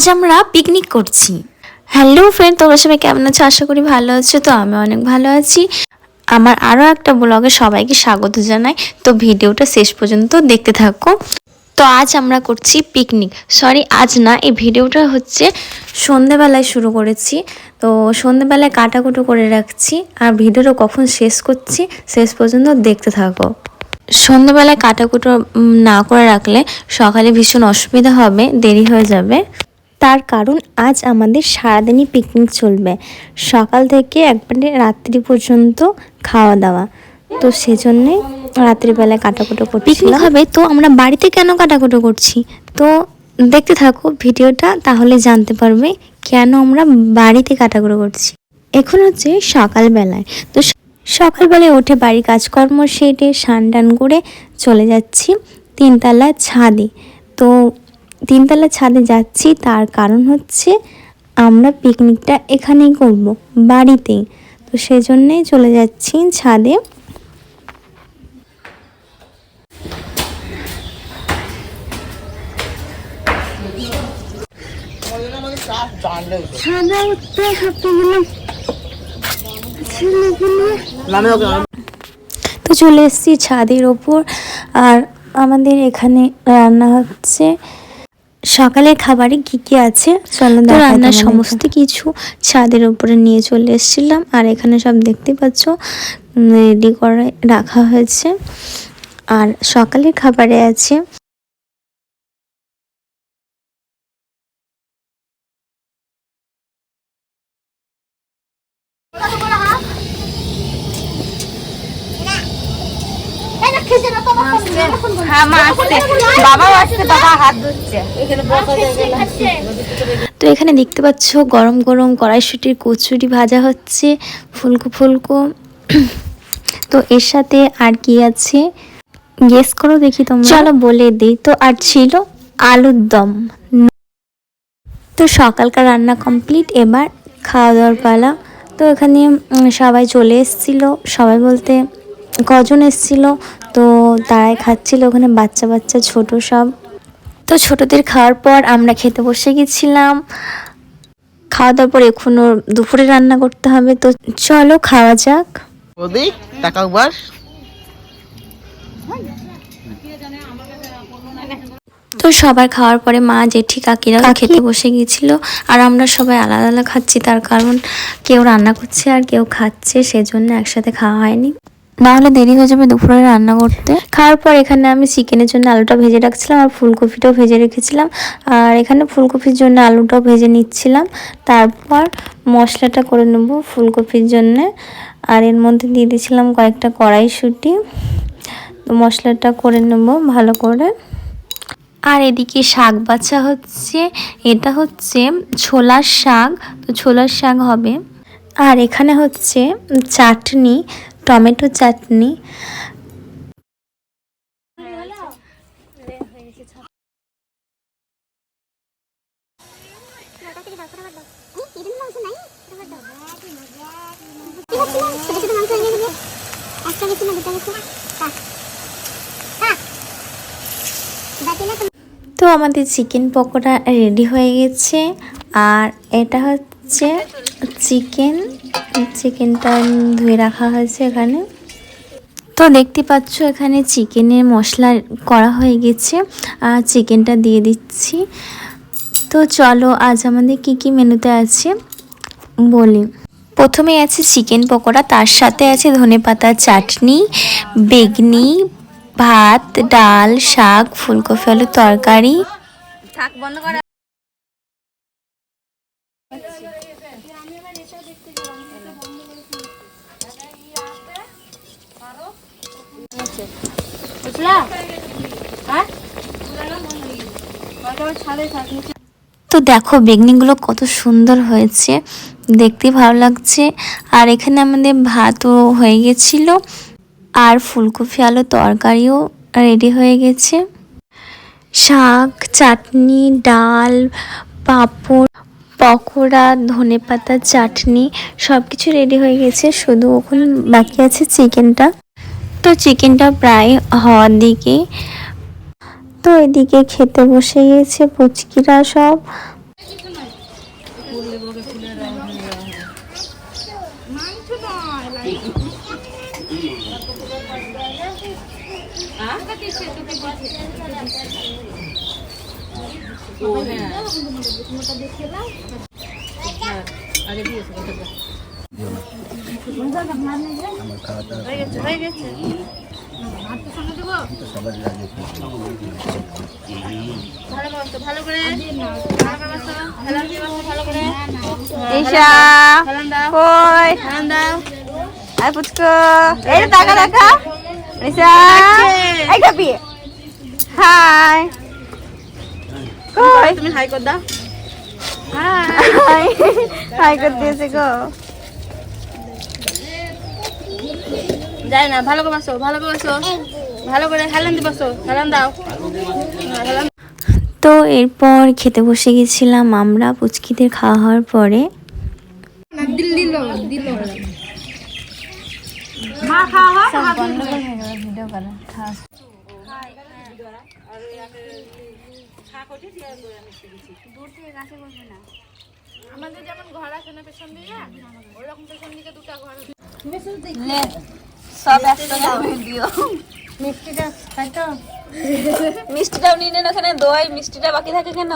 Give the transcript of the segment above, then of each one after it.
আজ আমরা পিকনিক করছি। হ্যালো ফ্রেন্ড তোমরা সবাই কেমন আছো? আশা করি ভালো আছো, তো আমি অনেক ভালো আছি। আমার আরও একটা ব্লগে সবাইকে স্বাগত জানাই। তো ভিডিওটা শেষ পর্যন্ত দেখতে থাকো। তো আজ আমরা করছি পিকনিক সরি আজ না, এই ভিডিওটা হচ্ছে সন্ধেবেলায় শুরু করেছি। তো সন্ধেবেলায় কাটাকুটো করে রাখছি আর ভিডিওটা কখন শেষ করছি, শেষ পর্যন্ত দেখতে থাকো। সন্ধ্যাবেলায় কাটাকুটো না করে রাখলে সকালে ভীষণ অসুবিধা হবে, দেরি হয়ে যাবে। তার কারণ আজ আমাদের সারাদিনই পিকনিক চলবে। সকাল থেকে একবারে রাত্রি পর্যন্ত খাওয়া দাওয়া। তো সেজন্যে রাত্রিবেলায় কাটাকুটো করছি পিকনিক হবে? তো আমরা বাড়িতে কেন কাটাকুটো করছি? তো দেখতে থাকো ভিডিওটা তাহলে জানতে পারবে কেন আমরা বাড়িতে কাটাকুটো করছি। এখন হচ্ছে সকালবেলায়। তো সকালবেলায় উঠে বাড়ির কাজকর্ম সেরে স্নান টান করে চলে যাচ্ছি তিনতলা ছাদে। তো তিনতলা ছাদে যাচ্ছি তার কারণ হচ্ছে আমরা পিকনিকটা এখানেই করব বাড়িতেই। তো সেজন্যেই চলে যাচ্ছি ছাদে। তো চলে এসেছি ছাদের ওপর আর আমাদের এখানে রান্না হচ্ছে সকালের খাবারে কি কি আছে? চলো তো রান্নার সমস্ত কিছু ছাদের উপরে নিয়ে চলে এসেছিলাম। আর এখানে সব দেখতে পাচ্ছ রেডি করে রাখা হয়েছে। আর সকালের খাবারে আছে হ্যাঁ মা আসছে বাবাও আসছে বাবা হাত ধুচ্ছে। তো এখানে দেখতে পাচ্ছ গরম গরম কড়াইশুটির কচুরি ভাজা হচ্ছে ফুলকো ফুলকো। তো এর সাথে আর কি আছে? গেস করো দেখি তোমরা। চলো বলে দিই তো আর ছিল আলুর দম। তো সকালকার রান্না কমপ্লিট এবার খাওয়া দাওয়ার পালা। তো এখানে সবাই চলে এসেছিল সবাই বলতে কজন এসেছিল? তো তারাই খাচ্ছিল ওখানে বাচ্চা বাচ্চা ছোট সব। তো ছোটদের খাওয়ার পর আমরা খেতে বসে গেছিলাম। খাওয়া দাওয়ার পর এখনও দুপুরে রান্না করতে হবে। তো চলো খাওয়া যাক। তো সবার খাওয়ার পরে মা জেঠি কাকিরা খেতে বসে গিয়েছিল। আর আমরা সবাই আলাদা আলাদা খাচ্ছি তার কারণ কেউ রান্না করছে আর কেউ খাচ্ছে সেজন্য একসাথে খাওয়া হয়নি। নাহলে দেরি হয়ে যাবে দুপুরে রান্না করতে। খাওয়ার পর এখানে আমি চিকেনের জন্য আলুটা ভেজে রাখছিলাম আর ফুলকপিটাও ভেজে রেখেছিলাম। আর এখানে ফুলকপির জন্য আলুটাও ভেজে নিচ্ছিলাম। তারপর মশলাটা করে নেব ফুলকপির জন্যে। আর এর মধ্যে দিয়ে দিয়েছিলাম কয়েকটা কড়াইশুঁটি। তো মশলাটা করে নেব ভালো করে। আর এদিকে শাক বাছা হচ্ছে। এটা হচ্ছে ছোলার শাক। তো ছোলার শাক হবে। আর এখানে হচ্ছে চাটনি। টমেটো চাটনি। তো আমাদের চিকেন পকোড়া রেডি হয়ে গেছে। আর এটা হচ্ছে চিকেন, চিকেনটা ধুয়ে রাখা হয়েছে এখানে। তো দেখতে পাচ্ছ এখানে চিকেনের মশলা করা হয়ে গেছে, আর চিকেনটা দিয়ে দিচ্ছি। তো চলো আজ আমাদের কি কি মেনুতে আছে বলি। প্রথমে আছে চিকেন পকোড়া, তার সাথে আছে ধনেপাতা চাটনি, বেগনি, ভাত, ডাল, শাক, ফুলকপি আলুর তরকারি। থাক বন্ধ করা বুঝলা? হ্যাঁ? ছাদে তো দেখো বেগনিগুলো কত সুন্দর হয়েছে। দেখতে ভালো লাগছে। আর এখানে আমাদের ভাতও হয়ে গেছিল। আর ফুলকপি আলু তরকারিও রেডি হয়ে গেছে। শাক চাটনি ডাল পাঁপড় পকোড়া ধনেপাতা চাটনি সব কিছু রেডি হয়ে গেছে। শুধু ওখানে বাকি আছে চিকেনটা তো চিকেনটা প্রায় হওয়ার দিকে। তো এদিকে খেতে বসে গেছে পুচকিরা সব। ঈশা কই? আয় পুচকো। এই টাকা টাকা ঈশা এই কাপি হাই। কই তুমি হাই কর দাও। হাই হাই কর দিয়েছে গো যায় না ভালো করে বসো ভালো করে বসো। ভালো করে হেলান দি বসো হেলান দাও। হেলান তো এরপর খেতে বসে গেছিলাম আমরা পুচকিদের খাওয়া হওয়ার পরে। সব একসঙ্গে দিও। মিষ্টিটা খাইতো? মিষ্টিটাও নিয়ে নেন ওখানে দই মিষ্টিটা বাকি থাকে কেন?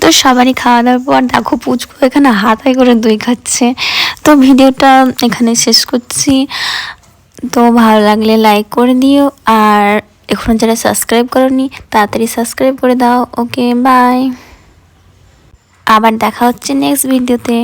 তো সবারই খাওয়া দাওয়ার পর দেখো পুচকু এখানে হাতায় করে দই খাচ্ছে। তো ভিডিওটা এখানে শেষ করছি। তো ভালো লাগলে লাইক করে দিও আর এখন যারা সাবস্ক্রাইব করনি, তাড়াতাড়ি সাবস্ক্রাইব করে দাও। ওকে বাই আবার দেখা হচ্ছে নেক্সট ভিডিওতে